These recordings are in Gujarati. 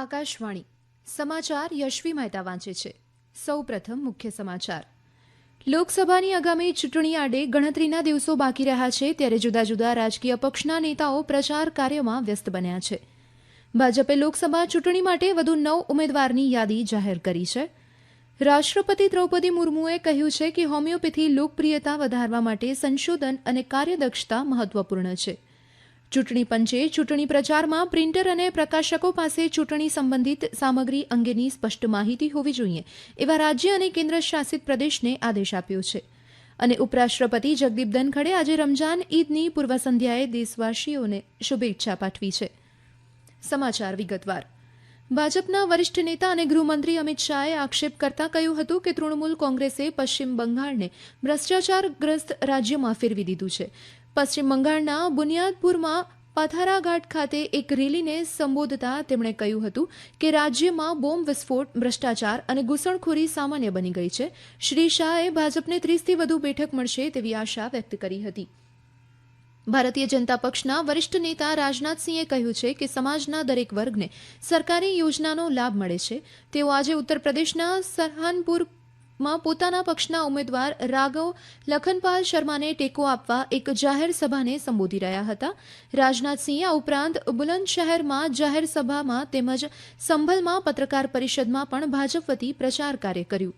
આકાશવાણી. સમાચાર યશવી મહેતા વાંચે છે. સૌ પ્રથમ મુખ્ય સમાચાર. લોકસભાની આગામી ચૂંટણી આડે ગણતરીના દિવસો બાકી રહ્યા છે ત્યારે જુદા જુદા રાજકીય પક્ષના નેતાઓ પ્રચાર કાર્યમાં વ્યસ્ત બન્યા છે. ભાજપે લોકસભા ચૂંટણી માટે વધુ નવ ઉમેદવારની યાદી જાહેર કરી છે. રાષ્ટ્રપતિ દ્રૌપદી મુર્મુએ કહ્યું છે કે હોમિયોપેથી લોકપ્રિયતા વધારવા માટે સંશોધન અને કાર્યદક્ષતા મહત્વપૂર્ણ છે. ચૂંટણી પંચે ચૂંટણી પ્રચારમાં પ્રિન્ટર અને પ્રકાશકો પાસે ચૂંટણી સંબંધિત સામગ્રી અંગેની સ્પષ્ટ માહિતી હોવી જોઈએ, એવા રાજ્ય અને કેન્દ્ર શાસિત પ્રદેશને આદેશ આપ્યો છે. અને ઉપરાષ્ટ્રપતિ જગદીપ ધનખડે આજે રમજાન ઈદની પૂર્વ સંધ્યાએ દેશવાસીઓને શુભેચ્છા પાઠવી છે. સમાચાર વિગતવાર. ભાજપના વરિષ્ઠ નેતા અને ગૃહમંત્રી અમિત શાહે આક્ષેપ કરતા કહ્યું હતું કે તૃણમૂલ કોંગ્રેસે પશ્ચિમ બંગાળને ભ્રષ્ટાચારગ્રસ્ત રાજ્યમાં ફેરવી દીધું છે. પશ્ચિમ બંગાળના બુનિયાદપુરમાં પથારાઘાટ ખાતે એક રેલીને સંબોધતા તેમણે કહ્યું હતું કે રાજ્યમાં બોમ્બ વિસ્ફોટ, ભ્રષ્ટાચાર અને ઘૂસણખોરી સામાન્ય બની ગઈ છે. શ્રી શાહે ભાજપને ત્રીસથી વધુ બેઠક મળશે તેવી આશા વ્યક્ત કરી હતી. ભારતીય જનતા પક્ષના વરિષ્ઠ નેતા રાજનાથસિંહે કહ્યું છે કે સમાજના દરેક વર્ગને સરકારી યોજનાનો લાભ મળે છે. તેઓ આજે ઉત્તર પ્રદેશના સરહાનપુરમાં પોતાના પક્ષના ઉમેદવાર રાઘવ લખનપાલ શર્માને ટેકો આપવા એક જાહેર સભાને સંબોધી રહ્યા હતા. રાજનાથસિંહ આ ઉપરાંત બુલંદશહેરમાં જાહેર સભામાં તેમજ સંભલમાં પત્રકાર પરિષદમાં પણ ભાજપ વતી પ્રચાર કાર્ય કર્યું.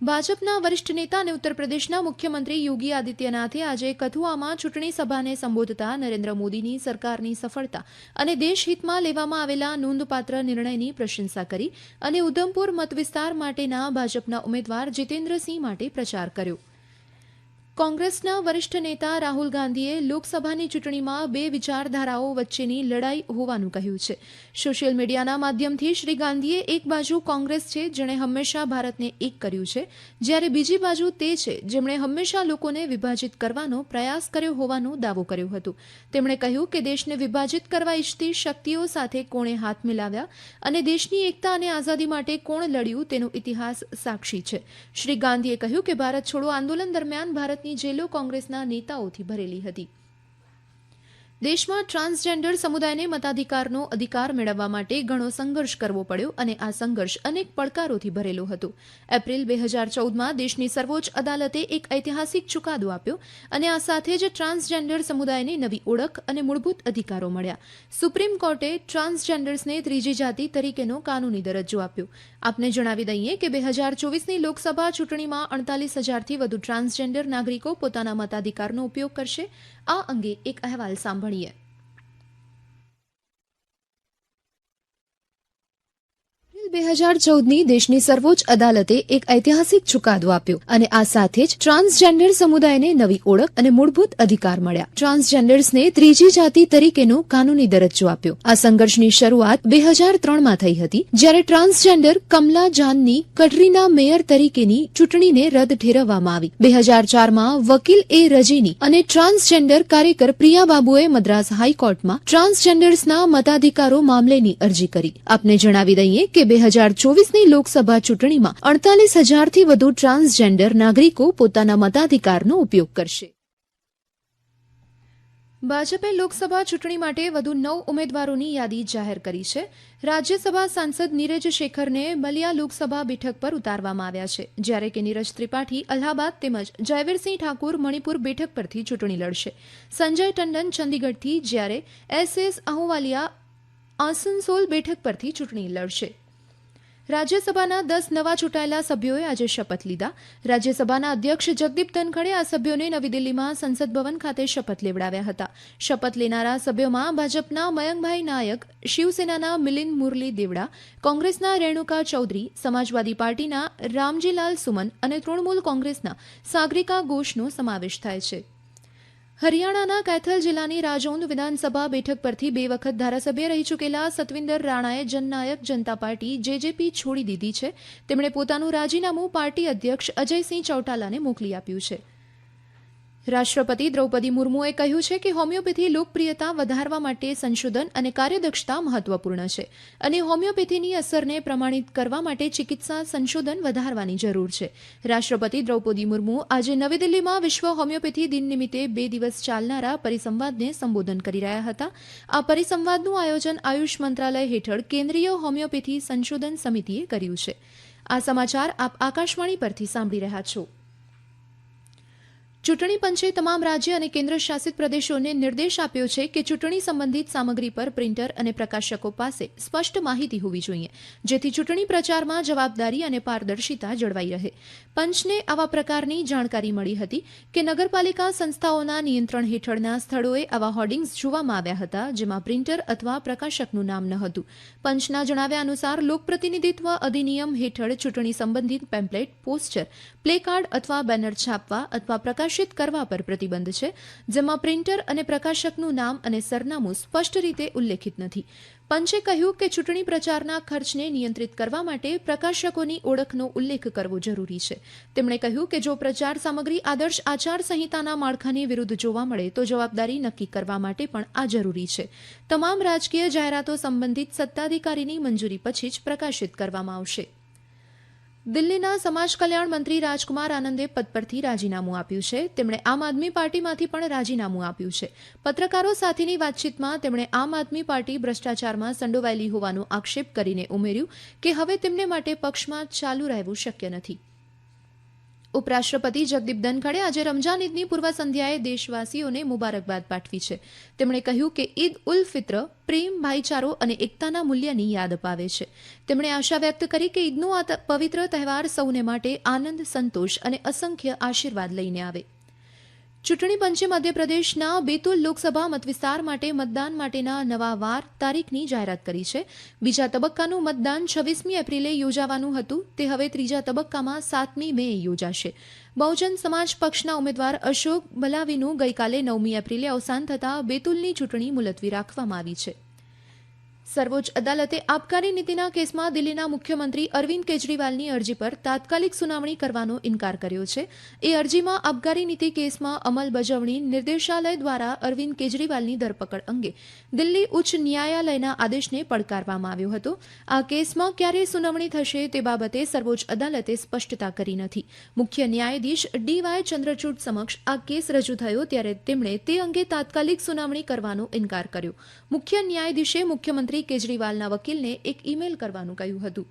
ભાજપના વરિષ્ઠ નેતા અને ઉત્તર પ્રદેશના મુખ્યમંત્રી યોગી આદિત્યનાથે આજે કથુઆમાં ચૂંટણી સભાને સંબોધતા નરેન્દ્ર મોદીની સરકારની સફળતા અને દેશહિતમાં લેવામાં આવેલા નોંધપાત્ર નિર્ણયની પ્રશંસા કરી અને ઉધમપુર મતવિસ્તાર માટેના ભાજપના ઉમેદવાર જીતેન્દ્રસિંહ માટે પ્રચાર કર્યો. કોંગ્રેસના વરિષ્ઠ નેતા રાહુલ ગાંધીએ લોકસભાની ચૂંટણીમાં બે વિચારધારાઓ વચ્ચેની લડાઈ હોવાનું કહ્યું છે. સોશિયલ મીડિયાના માધ્યમથી શ્રી ગાંધીએ એક બાજુ કોંગ્રેસ છે, જેણે હંમેશા ભારતને એક કર્યું છે, જ્યારે બીજી બાજુ તે છે, જેમણે હંમેશા લોકોને વિભાજિત કરવાનો પ્રયાસ કર્યો હોવાનો દાવો કર્યો હતો. તેમણે કહ્યું કે દેશને વિભાજિત કરવા ઇચ્છતી શક્તિઓ સાથે કોણે હાથ મિલાવ્યા અને દેશની એકતા અને આઝાદી માટે કોણ લડ્યું તેનો ઇતિહાસ સાક્ષી છે. શ્રી ગાંધીએ કહ્યું કે ભારત છોડો આંદોલન દરમિયાન ભારત ભારતની જેલો કોંગ્રેસના નેતાઓથી ભરેલી હતી. દેશમાં ટ્રાન્સજેન્ડર સમુદાયને મતાધિકારનો અધિકાર મેળવવા માટે ઘણો સંઘર્ષ કરવો પડ્યો અને આ સંઘર્ષ અનેક પડકારોથી ભરેલો હતો. એપ્રિલ બે હજાર ચૌદમાં દેશની સર્વોચ્ચ અદાલતે એક ઐતિહાસિક ચુકાદો આપ્યો અને આ સાથે જ ટ્રાન્સજેન્ડર સમુદાયને નવી ઓળખ અને મૂળભૂત અધિકારો મળ્યા. સુપ્રીમ કોર્ટે ટ્રાન્સજેન્ડર્સને ત્રીજી જાતિ તરીકેનો કાનૂની દરજ્જો આપ્યો. આપને જણાવી દઈએ કે બે હજાર ચોવીસની લોકસભા ચૂંટણીમાં અડતાલીસ હજારથી વધુ ટ્રાન્સજેન્ડર નાગરિકો પોતાના મતાધિકારનો ઉપયોગ કરશે. આ અંગે એક અહેવાલ સાંભળીએ. બે હજાર ચૌદની દેશની સર્વોચ્ચ અદાલતે એક ઐતિહાસિક ચુકાદો આપ્યો અને આ સાથે જ ટ્રાન્સજેન્ડર સમુદાયને નવી ઓળખ અને મૂળભૂત અધિકાર મળ્યા. ટ્રાન્સજેન્ડર્સને ત્રીજી જાતિ તરીકેનો કાનૂની દરજ્જો આપ્યો. આ સંઘર્ષની શરૂઆત બે હજાર ત્રણમાં થઈ હતી, જ્યારે ટ્રાન્સજેન્ડર કમલા જાનની કટરીના મેયર તરીકેની ચૂંટણીને રદ ઠેરવવામાં આવી. બે હજાર ચારમાં વકીલ એ રજીની અને ટ્રાન્સજેન્ડર કાર્યકર પ્રિયા બાબુએ મદ્રાસ હાઈકોર્ટમાં ટ્રાન્સજેન્ડર્સના મતાધિકારો મામલેની અરજી કરી. આપને જણાવી દઈએ કે બે હજાર ચોવીસની લોકસભા ચૂંટણીમાં અડતાલીસ હજારથી વધુ ટ્રાન્સજેન્ડર નાગરિકો પોતાના મતાધિકારનો ઉપયોગ કરશે. ભાજપે લોકસભા ચૂંટણી માટે વધુ નવ ઉમેદવારોની યાદી જાહેર કરી છે. રાજ્યસભા સાંસદ નીરજ શેખરને બલિયા લોકસભા બેઠક પર ઉતારવામાં આવ્યા છે, જ્યારે કે નીરજ ત્રિપાઠી અલ્હાબાદ તેમજ જયવીરસિંહ ઠાકુર મણિપુર બેઠક પરથી ચૂંટણી લડશે. સંજય ટંડન ચંદીગઢથી જ્યારે એસ એસ અહોવાલિયા આસનસોલ બેઠક પરથી ચૂંટણી લડશે. રાજ્યસભાના દસ નવા ચૂંટાયેલા સભ્યોએ આજે શપથ લીધા. રાજ્યસભાના અધ્યક્ષ જગદીપ ધનખડે આ સભ્યોને નવી દિલ્હીમાં સંસદ ભવન ખાતે શપથ લેવડાવ્યા હતા. શપથ લેનારા સભ્યોમાં ભાજપના મયંકભાઈ નાયક, શિવસેનાના મિલિંદ મુરલી દેવડા, કોંગ્રેસના રેણુકા ચૌધરી, સમાજવાદી પાર્ટીના રામજીલાલ સુમન અને તૃણમૂલ કોંગ્રેસના સાગરિકા ઘોષનો સમાવેશ થાય છે. હરિયાણાના કૈથલ જિલ્લાની રાજૌંદ વિધાનસભા બેઠક પરથી બે વખત ધારાસભ્ય રહી ચૂકેલા સતવિન્દર રાણાએ જનનાયક જનતા પાર્ટી જેજેપી છોડી દીધી છે. તેમણે પોતાનું રાજીનામું પાર્ટી અધ્યક્ષ અજયસિંહ ચૌટાલાને મોકલી આપ્યું છે. રાષ્ટ્રપતિ દ્રૌપદી મુર્મુએ કહ્યું છે કે હોમિયોપેથી લોકપ્રિયતા વધારવા માટે સંશોધન અને કાર્યદક્ષતા મહત્વપૂર્ણ છે અને હોમિયોપેથીની અસરને પ્રમાણિત કરવા માટે ચિકિત્સા સંશોધન વધારવાની જરૂર છે. રાષ્ટ્રપતિ દ્રૌપદી મુર્મુ આજે નવી દિલ્હીમાં વિશ્વ હોમિયોપેથી દિન નિમિત્તે બે દિવસ ચાલનારા પરિસંવાદને સંબોધન કરી રહ્યા હતા. આ પરિસંવાદનું આયોજન આયુષ મંત્રાલય હેઠળ કેન્દ્રીય હોમિયોપેથી સંશોધન સમિતિએ કર્યું છે. આ સમાચાર આપ આકાશવાણી પરથી સાંભળી રહ્યા છો. ચૂંટણી પંચે તમામ રાજ્ય અને કેન્દ્ર શાસિત પ્રદેશોને નિર્દેશ આપ્યો છે કે ચૂંટણી સંબંધિત સામગ્રી પર પ્રિન્ટર અને પ્રકાશકો પાસે સ્પષ્ટ માહિતી હોવી જોઈએ, જેથી ચૂંટણી પ્રચારમાં જવાબદારી અને પારદર્શિતા જળવાઈ રહે. પંચને આવા પ્રકારની જાણકારી મળી હતી કે નગરપાલિકા સંસ્થાઓના નિયંત્રણ હેઠળના સ્થળોએ આવા હોર્ડિંગ્સ જોવામાં આવ્યા હતા, જેમાં પ્રિન્ટર અથવા પ્રકાશકનું નામ ન હતું. પંચના જણાવ્યા અનુસાર, લોકપ્રતિનિધિત્વ અધિનિયમ હેઠળ ચૂંટણી સંબંધિત પેમ્પલેટ, પોસ્ટર, પ્લેકાર્ડ અથવા બેનર છાપવા અથવા પ્રકાશિત કરવા પર પ્રતિબંધ છે, જેમાં પ્રિન્ટર અને પ્રકાશકનું નામ અને સરનામું સ્પષ્ટ રીતે ઉલ્લેખિત નથી. પંચે કહ્યું કે ચૂંટણી પ્રચારના ખર્ચને નિયંત્રિત કરવા માટે પ્રકાશકોની ઓળખનો ઉલ્લેખ કરવો જરૂરી છે. તેમણે કહ્યું કે જો પ્રચાર સામગ્રી આદર્શ આચારસંહિતાના માળખાની વિરુદ્ધ જોવા મળે, તો જવાબદારી નક્કી કરવા માટે પણ આ જરૂરી છે. તમામ રાજકીય જાહેરાતો સંબંધિત સત્તાધિકારીની મંજૂરી પછી જ પ્રકાશિત કરવામાં આવશે. દિલ્હીના સમાજ કલ્યાણ મંત્રી રાજકુમાર આનંદે પદ પરથી રાજીનામું આપ્યું છે. તેમણે આમ આદમી પાર્ટીમાંથી પણ રાજીનામું આપ્યું છે. પત્રકારો સાથેની વાતચીતમાં તેમણે આમ આદમી પાર્ટી ભ્રષ્ટાચારમાં સંડોવાયેલી હોવાનો આક્ષેપ કરીને ઉમેર્યું કે હવે તેમને માટે પક્ષમાં ચાલુ રહેવું શક્ય નથી. ઉપરાષ્ટ્રપતિ જગદીપ ધનખડે આજે રમજાન ઈદની પૂર્વ સંધ્યાએ દેશવાસીઓને મુબારકબાદ પાઠવી છે. તેમણે કહ્યું કે ઈદ ઉલ ફિત્ર પ્રેમ, ભાઈચારો અને એકતાના મૂલ્યની યાદ અપાવે છે. તેમણે આશા વ્યક્ત કરી કે ઈદનો આ પવિત્ર તહેવાર સૌને માટે આનંદ, સંતોષ અને અસંખ્ય આશીર્વાદ લઈને આવે. ચૂંટણી પંચે મધ્યપ્રદેશના બેતુલ લોકસભા મતવિસ્તાર માટે મતદાન માટેના નવા વાર તારીખની જાહેરાત કરી છે. બીજા તબક્કાનું મતદાન છવ્વીસમી એપ્રિલે યોજાવાનું હતું. તે હવે ત્રીજા તબક્કામાં સાતમી મે યોજાશે. બહુજન સમાજ પક્ષના ઉમેદવાર અશોક બલાવીનું ગઈકાલે નવમી એપ્રિલે અવસાન થતાં બેતુલની ચૂંટણી મુલતવી રાખવામાં આવી છે. સર્વોચ્ચ અદાલતે આબકારી નીતિના કેસમાં દિલ્હીના મુખ્યમંત્રી અરવિંદ કેજરીવાલની અરજી પર તાત્કાલિક સુનાવણી કરવાનો ઇન્કાર કર્યો છે. એ અરજીમાં આબકારી નીતિ કેસમાં અમલબજાવણી નિર્દેશાલય દ્વારા અરવિંદ કેજરીવાલની ધરપકડ અંગે દિલ્હી ઉચ્ચ ન્યાયાલયના આદેશને પડકારવામાં આવ્યો હતો. આ કેસમાં ક્યારે સુનાવણી થશે તે બાબતે સર્વોચ્ચ અદાલતે સ્પષ્ટતા કરી નથી. મુખ્ય ન્યાયાધીશ ડીવાય ચંદ્રચૂડ સમક્ષ આ કેસ રજૂ થયો ત્યારે તેમણે તે અંગે તાત્કાલિક સુનાવણી કરવાનો ઇનકાર કર્યો. મુખ્ય ન્યાયાધીશે મુખ્યમંત્રી કેજરીવાલના વકીલને એક ઈમેલ કરવાનું કહ્યું હતું.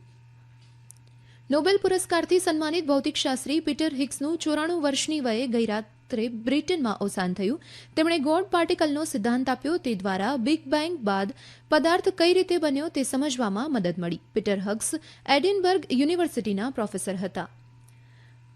નોબેલ પુરસ્કારથી સન્માનિત ભૌતિકશાસ્ત્રી પીટર હિક્સનું ચોરાણું વર્ષની વયે ગઈ રાત્રે બ્રિટનમાં અવસાન થયું. તેમણે ગોડ પાર્ટિકલનો સિદ્ધાંત આપ્યો તે દ્વારા બિગ બેંગ બાદ પદાર્થ કઈ રીતે બન્યો તે સમજવામાં મદદ મળી. પીટર હગ્સ એડિનબર્ગ યુનિવર્સિટીના પ્રોફેસર હતા.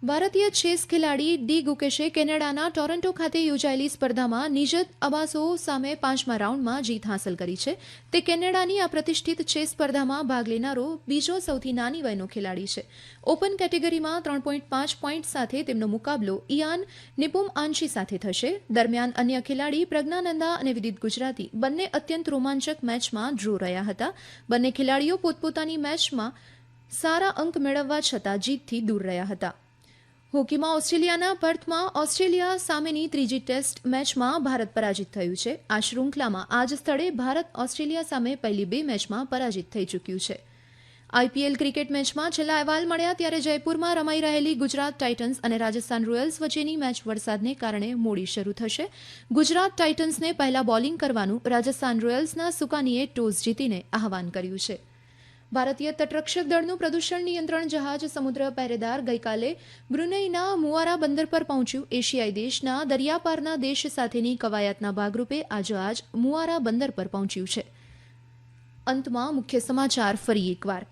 ભારતીય ચેસ ખેલાડી ડી ગુકેશે કેનેડાના ટોરન્ટો ખાતે યોજાયેલી સ્પર્ધામાં નિજત અબાસો સામે પાંચમા રાઉન્ડમાં જીત હાંસલ કરી છે. તે કેનેડાની આ પ્રતિષ્ઠિત ચેસ સ્પર્ધામાં ભાગ લેનારો બીજો સૌથી નાની વયનો ખેલાડી છે. ઓપન કેટેગરીમાં ત્રણ પોઈન્ટ પાંચ પોઈન્ટ સાથે તેમનો મુકાબલો ઇયાન નિપુમ આંશી સાથે થશે. દરમિયાન અન્ય ખેલાડી પ્રજ્ઞાનંદા અને વિદિત ગુજરાતી બંને અત્યંત રોમાંચક મેચમાં ડ્રો રહ્યા હતા. બંને ખેલાડીઓ પોતપોતાની મેચમાં સારા અંક મેળવવા છતાં જીતથી દૂર રહ્યા હતા. હોકીમાં ઓસ્ટ્રેલિયાના પર્થમાં ઓસ્ટ્રેલિયા સામેની ત્રીજી ટેસ્ટ મેચમાં ભારત પરાજિત થયું છે. આ શૃંખલામાં આ જ સ્થળે ભારત ઓસ્ટ્રેલિયા સામે પહેલી બે મેચમાં પરાજિત થઈ ચૂક્યું છે. આઈપીએલ ક્રિકેટ મેચમાં છેલ્લા અહેવાલ મળ્યા ત્યારે જયપુરમાં રમાઈ રહેલી ગુજરાત ટાઇટન્સ અને રાજસ્થાન રોયલ્સ વચ્ચેની મેચ વરસાદને કારણે મોડી શરૂ થશે. ગુજરાત ટાઇટન્સને પહેલા બોલિંગ કરવાનું રાજસ્થાન રોયલ્સના સુકાનીએ ટોસ જીતીને આહવાન કર્યું છે. ભારતીય તટરક્ષક દળનું પ્રદૂષણ નિયંત્રણ જહાજ સમુદ્ર પહેરેદાર ગઈકાલે બ્રુનેઈના મુવારા બંદર પર પહોંચ્યું. એશિયાઈ દેશના દરિયાપારના દેશ સાથેની કવાયતના ભાગરૂપે આ જહાજ મુવારા બંદર પર પહોંચ્યું છે. અંતમાં મુખ્ય સમાચાર ફરી એકવાર.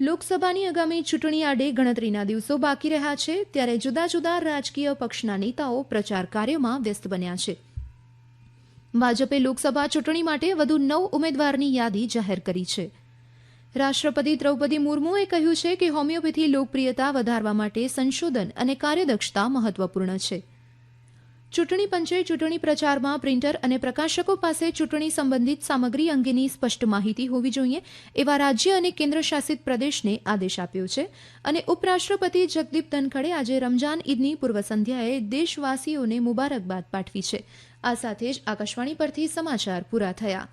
લોકસભાની આગામી ચૂંટણી આડે ગણતરીના દિવસો બાકી રહ્યા છે, ત્યારે જુદા જુદા રાજકીય પક્ષના નેતાઓ પ્રચાર કાર્યમાં વ્યસ્ત બન્યા છે. ભાજપે લોકસભા ચૂંટણી માટે વધુ નવ ઉમેદવારની યાદી જાહેર કરી છે. રાષ્ટ્રપતિ દ્રૌપદી મુર્મુએ કહ્યું છે કે હોમિયોપેથી લોકપ્રિયતા વધારવા માટે સંશોધન અને કાર્યદક્ષતા મહત્વપૂર્ણ છે. ચૂંટણી પંચે ચૂંટણી પ્રચારમાં પ્રિન્ટર અને પ્રકાશકો પાસે ચૂંટણી સંબંધિત સામગ્રી અંગેની સ્પષ્ટ માહિતી હોવી જોઈએ એવા રાજ્ય અને કેન્દ્રશાસિત પ્રદેશને આદેશ આપ્યો છે અને ઉપરાષ્ટ્રપતિ જગદીપ ધનખડે આજે રમજાન ઈદની પૂર્વ સંધ્યાએ દેશવાસીઓને મુબારકબાદ પાઠવી છે. આ સાથે જ આકાશવાણી પરથી સમાચાર પૂરા થયા.